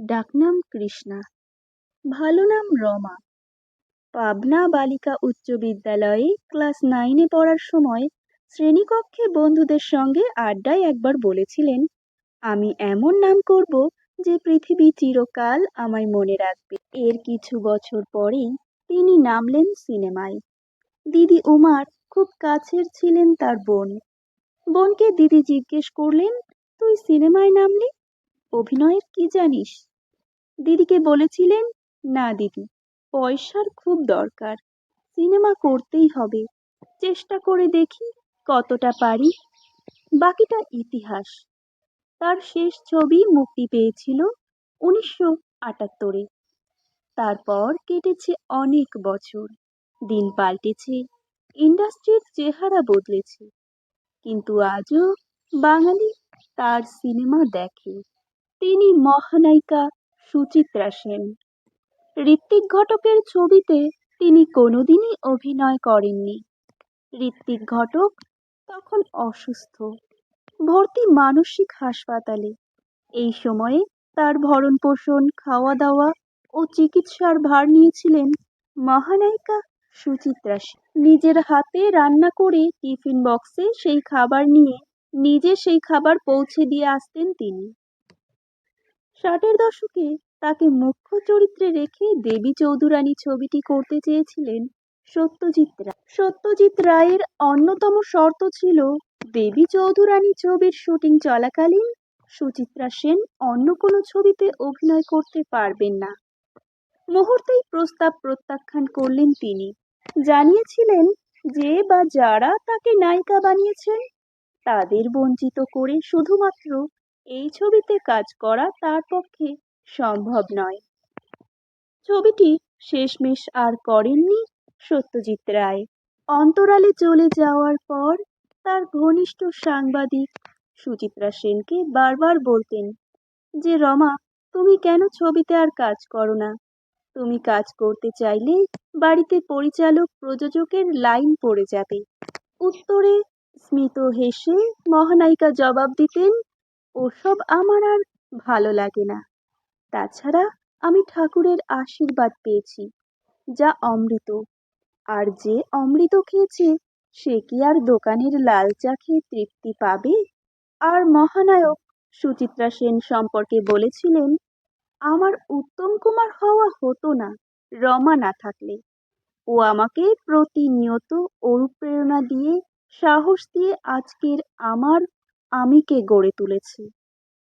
ডাকনাম কৃষ্ণা, ভালো নাম রমা। পাবনা বালিকা উচ্চ বিদ্যালয়ে ক্লাস নাইনে পড়ার সময় শ্রেণীকক্ষে বন্ধুদের সঙ্গে আড্ডায় একবার বলেছিলেন, আমি এমন নাম করব যে পৃথিবী চিরকাল আমায় মনে রাখবে। এর কিছু বছর পরেই তিনি নামলেন সিনেমায়। দিদি উমার খুব কাছের ছিলেন তার বোন। বোনকে দিদি জিজ্ঞেস করলেন, তুই সিনেমায় নামলি? অভিনয়ের কি জানিস? দিদিকে বলেছিলেন, না দিদি, পয়সার খুব দরকার। সিনেমা করতেই হবে। চেষ্টা করে দেখি কতটা পারি। বাকিটা ইতিহাস। তার শেষ ছবি মুক্তি পেয়েছিল উনিশশো আটাত্তরে। তারপর কেটেছে অনেক বছর। দিন পাল্টেছে, ইন্ডাস্ট্রির চেহারা বদলেছে। কিন্তু আজও বাঙালি তার সিনেমা দেখে। তিনি মহানায়িকা সুচিত্রা সেন। ঋত্বিক ঘটকের ছবিতে তিনি কোনোদিনই অভিনয় করেননি। ঋত্বিক ঘটক তখন অসুস্থ, ভর্তি মানসিক হাসপাতালে। এই সময়ে তার ভরণ পোষণ খাওয়া দাওয়া ও চিকিৎসার ভার নিয়েছিলেন মহানায়িকা সুচিত্রা সেন। নিজের হাতে রান্না করে টিফিন বক্সে সেই খাবার নিয়ে নিজে সেই খাবার পৌঁছে দিয়ে আসতেন তিনি। ষাটের দশকে তাকে মুখ্য চরিত্রে রেখে দেবী চৌধুরানী ছবিটি করতে চেয়েছিলেন সত্যজিৎ রায়। সত্যজিৎ রায়ের অন্যতম শর্ত ছিল দেবী চৌধুরানী ছবির শুটিং চলাকালীন সুচিত্রা সেন অন্য কোনো ছবিতে অভিনয় করতে পারবেন না। মুহূর্তেই প্রস্তাব প্রত্যাখ্যান করলেন তিনি। জানিয়েছিলেন যে বা যারা তাকে নায়িকা বানিয়েছেন তাদের বঞ্চিত করে শুধুমাত্র এই ছবিতে কাজ করা তার পক্ষে সম্ভব নয়। ছবিটি শেষমেশ আর করেননি সত্যজিৎ রায়। অন্তরালে চলে যাওয়ার পর তার ঘনিষ্ঠ সাংবাদিক সুচিত্রা সেনকে বারবার বলতেন যে, রমা, তুমি কেন ছবিতে আর কাজ করো না? তুমি কাজ করতে চাইলে বাড়িতে পরিচালক প্রযোজকের লাইন পড়ে যাবে। উত্তরে স্মিত হেসে মহানায়িকা জবাব দিতেন ওসব আমার আর ভালো লাগে না। তাছাড়া আমি ঠাকুরের আশীর্বাদ পেয়েছি, যা অমৃত। আর যে অমৃত খেয়েছে, সে কি আর দোকানের লাল চা খেয়ে তৃপ্তি পাবে? আর মহানায়ক সুচিত্রা সেন সম্পর্কে বলেছিলেন, আমার উত্তম কুমার হওয়া হতো না রমা না থাকলে। ও আমাকে প্রতিনিয়ত অনুপ্রেরণা দিয়ে, সাহস দিয়ে আজকের আমার আমিকে গড়ে তুলেছে?